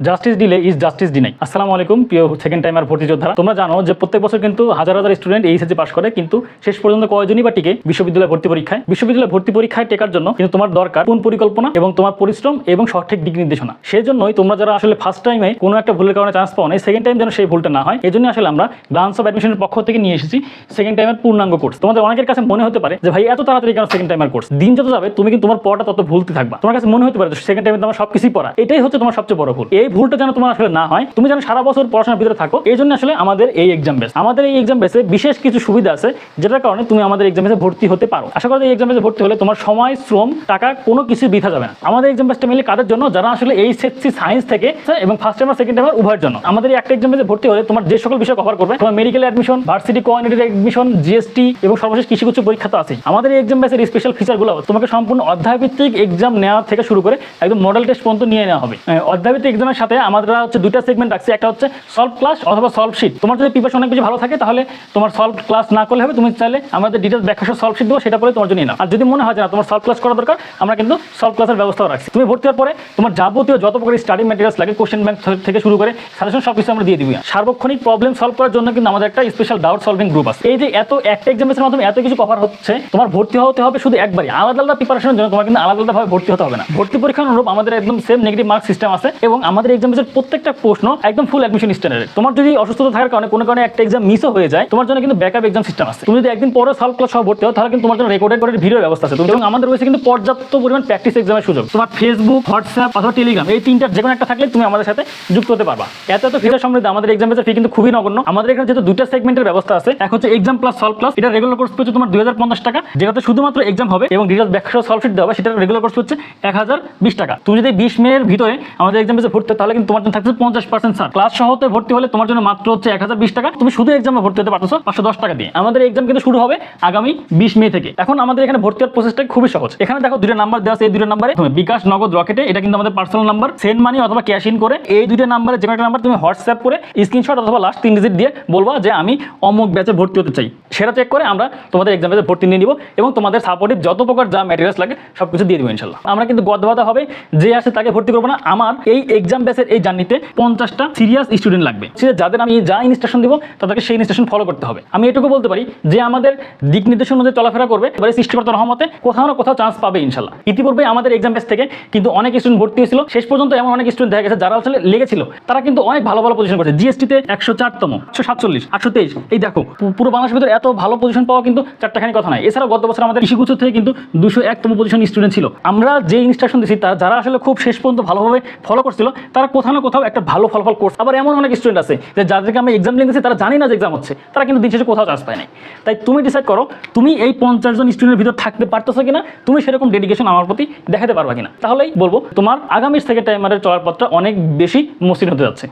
Justice delay is justice deny আসসালামু আলাইকুম প্রিয় সেকেন্ড টাইমার ভর্তি যোদ্ধারা তোমরা জানো যে প্রত্যেক বছর কিন্তু হাজার হাজার স্টুডেন্ট এইচএসসি পাস করে, কিন্তু শেষ পর্যন্ত কয়জনই বা টিকে? বিশ্ববিদ্যালয় ভর্তি পরীক্ষায়। বিশ্ববিদ্যালয় ভর্তি পরীক্ষায় টেকার জন্য কিন্তু তোমার দরকার কোন পরিকল্পনা এবং তোমার পরিশ্রম এবং সঠিক দিক নির্দেশনা। সেই জন্যই তোমরা যারা আসলে ফার্স্ট টাইমে কোনো একটা ভুলের কারণে চান্স পাও না সেকেন্ড টাইম যেন সেই ভুলটা না হয় এই জন্য আসলে আমরা গ্লান্স অফ অ্যাডমিশনের পক্ষ থেকে নিয়ে এসেছি সেকেন্ড টাইমের পূর্ণাঙ্গ কোর্স তোমাদের অনেকের কাছে মনে হতে পারে যে ভাই, এত তাড়াতাড়ি কেন সেকেন্ড টাইমের কোর্স দিন যত যাবে, তুমি কিন্তু তোমার পড়াটা তত ভুলতে থাকবা। তোমার কাছে মনে হতে পারে সেকেন্ড টাইমে তোমার সবকিছুই পড়া। এটাই হচ্ছে তোমার সবচেয়ে বড় ভুল। এই ভুলটা যেন তোমার আসলে না হয়, তুমি যেন সারা বছর পড়াশোনার ভিতরে থাকো, এই জন্য আসলে আমাদের এই এক্সাম বেস আমাদের এই এক্সাম বেসে বিশেষ কিছু সুবিধা আছে, যেটার কারণে তুমি আমাদের এক্সাম বেসে ভর্তি হতে পারো। আশা করি এই এক্সাম বেসে ভর্তি হলে তোমার সময়, শ্রম, টাকা কোনো কিছু বৃথা যাবে না। আমাদের এক্সাম বেসটা মিলে কাদের জন্য? যারা আসলে এই সেসি সায়েন্স থেকে, এবং ফার্স্ট টাইম সেকেন্ড টাইম উভয়ের জন্য। আমাদের একটা এক্সাম বেসে ভর্তি হলে তোমার যে সকল বিষয় কভার করবে, তোমার medical admission varsity coordinated admission GST এবং সর্বশেষ কিছু কিছু পরীক্ষা তো আছে আমাদের এই এক্সাম বেসের স্পেশাল ফিচারগুলো তোমাকে সম্পূর্ণ অধ্যায়ভিত্তিক এক্সাম নেওয়া থেকে শুরু করে একদম মডেল টেস্ট পর্যন্ত নিয়ে নেওয়া হবে। অধ্যায়ভিত্তিক এক্সামের সাথে আমাদের হচ্ছে দুইটা সেগমেন্ট রাখছি। একটা হচ্ছে সলভ ক্লাস অথবা সলভ শিট তোমার যদি প্রিপারেশন অনেক বেশি ভালো থাকে, তাহলে তোমার সলভ ক্লাস না করলে হবে। তুমি চাইলে আমাদের ডিটেলস ব্যাখ্যা সলভ শিট দেবো, সেটা পরে তোমার জন্য না আর যদি মনে হয় না, তোমার সলভ ক্লাস করা দরকার, আমরা কিন্তু সলভ ক্লাসের ব্যবস্থাও রাখছি। তুমি ভর্তি হওয়ার পরে তোমার যাবতীয় যত প্রকার স্টাডি ম্যাটেরিয়ালস লাগে কোশ্চেন ব্যাংক থেকে শুরু করে সাজেশন সব কিছু আমরা দিয়ে দিবি। সার্বক্ষণিক প্রবলেম সলভ করার জন্য কিন্তু আমাদের একটা স্পেশাল ডাউট সলভিং গ্রুপ আছে। এই যে এত একটা এক্সামের মাধ্যমে এত কিছু কভার হচ্ছে, তোমার ভর্তি হতে হবে শুধু একবারই। আলাদা আলাদা প্রিপারেশনের জন্য তোমার কিন্তু আলাদা আলাদাভাবে ভর্তি হতে হবে না। ভর্তি পরীক্ষার অনুরূপ আমাদের একদম সেম নেগেটিভ মার্ক সিস্টেম আছে এবং আমাদের এক্সামের প্রত্যেকটা প্রশ্ন একদম ফুল অ্যাডমিশন স্ট্যান্ডার্ড তোমার যদি অসুস্থতা থাকার কারণে কোনো কারণে একটা এক্সাম মিসও হয়ে যায়, তোমার জন্য কিন্তু ব্যাকআপ এক্সাম সিস্টেম আছে। তুমি যদি একদিন পরে সলভ ক্লাস সহ ভর্তি হও, তাহলে কিন্তু তোমার জন্য রেকর্ডেড করে ভিডিও ব্যবস্থা আছে। এবং আমাদের রয়েছে কিন্তু পর্যাপ্ত পরিমাণ প্র্যাকটিস এক্সামের সুযোগ। তোমার ফেসবুক হোয়াটসঅ্যাপ অথবা টেলিগ্রাম এই তিনটার যে কোনো একটা থাকলে তুমি আমাদের সাথে যুক্ত হতে পারবা। এত এত ফিচার সমৃদ্ধ আমাদের এক্সাম ফি কিন্তু খুবই নগণ্য। আমাদের এখানে যেহেতু দুটা সেগমেন্টের ব্যবস্থা আছে, এক হচ্ছে এক্সাম প্লাস সলভ প্লাস এটা রেগুলার কোর্স হচ্ছে তোমার দুই হাজার পঞ্চাশ টাকা, যেটাতে শুধুমাত্র এক্সাম হবে এবং ডিটেলস ব্যাখ্যা সলভ শিট দেওয়া সেটা রেগুলার কোর্স হচ্ছে এক হাজার বিশ টাকা। তুমি যদি বিশ মেয়ের ভিতরে আমাদের এক্সাম ভর্তি তাহলে কিন্তু তোমার জন্য থাকছে পঞ্চাশ পার্সেন্ট ছাড়। ক্লাস সহতে ভর্তি হলে তোমার জন্য মাত্র হচ্ছে এক হাজার বিশ টাকা। তুমি শুধু এক্সামে ভর্তি হতে পারছ পাঁচশো দশ টাকা দিয়ে। আমাদের এক্সাম কিন্তু শুরু হবে আগামী বিশ মে থেকে। এখন আমাদের এখানে ভর্তি হওয়ার প্রসেসটা খুবই সহজ। এখানে দেখো দুটো নাম্বার দেওয়া আছে, এই দুটো নাম্বারে তুমি বিকাশ, নগদ, রকেটে, এটা কিন্তু আমাদের পার্সোনাল নাম্বার সেন্ড মানি অথবা ক্যাশ ইন করে এই দুটো নাম্বারে যে নাম্বার তুমি হোয়াটসঅ্যাপ করে স্ক্রিনশট অথবা লাস্ট তিন ডিজিট দিয়ে বলবা যে আমি অমুক ব্যাচে ভর্তি হতে চাই। সেটা চেক করে আমরা তোমাদের এক্সাম ব্যাচে ভর্তি নিয়ে নিব এবং তোমাদের সাপোর্টিভ যত প্রকার যা ম্যাটেরিয়ালস লাগে সব কিছু দিয়ে দেবো ইনশাল্লাহ। আমরা কিন্তু গদবাধা হবে, যে আসে তাকে ভর্তি করব না। আমার এই এক্সাম ব্যাচের এই জার্নিতে পঞ্চাশটা সিরিয়াস স্টুডেন্ট লাগবে। সে যাদের আমি যা ইনস্ট্রাকশন দিব, তাদেরকে সেই ইনস্ট্রাকশন ফলো করতে হবে। আমি এটুকু বলতে পারি যে আমাদের দিক নির্দেশন অনুযায়ী চলাফেরা করবে, এবারে সৃষ্টিকর্তার রহমতে কোথাও না কোথাও চান্স পাবে ইনশাল্লাহ। ইতিপূর্বে আমাদের এক্সাম ব্যাচ থেকে কিন্তু অনেক স্টুডেন্ট ভর্তি হয়েছিল। শেষ পর্যন্ত এমন অনেক স্টুডেন্ট দেখা গেছে যারা আসলে লেগেছিল। তারা কিন্তু অনেক ভালো ভালো পজিশন করছে। জিএসটিতে একশো চারতম, একশো সাতচল্লিশ, আটশো তেইশ। এই দেখো পুরো বাংলাদেশের ভিতরে এত ভালো পজিশন পাওয়া কিন্তু চারটাখানি কথা নয়। এছাড়াও গত বছর আমাদের কৃষিগুচ্ছ থেকে কিন্তু দুশো একতম পজিশন স্টুডেন্ট ছিল। আমরা যে ইনস্ট্রাকশন দিচ্ছি তারা যারা আসলে খুব শেষ পর্যন্ত ভালোভাবে ফলো করছিল তারা কোথাও না কোথাও একটা ভালো ফলাফল করছে। আবার এমন অনেক স্টুডেন্ট আছে যে যাদেরকে আমি এক্সাম লিখেছি তারা জানি না যে এক্সাম হচ্ছে। তারা কিন্তু দিন শেষে কোথাও চান্স পায় নাই। তাই তুমি ডিসাইড করো, তুমি এই পঞ্চাশ জন স্টুডেন্টের ভিতর থাকতে পারতেছো কিনা, তুমি সেরকম ডেডিকেশন আমার প্রতি দেখাতে পারবা কিনা। তাহলেই বলব, তোমার আগামী সেকেন্ড টাইমারের চলার পথটা অনেক বেশি মসৃণ হতে যাচ্ছে।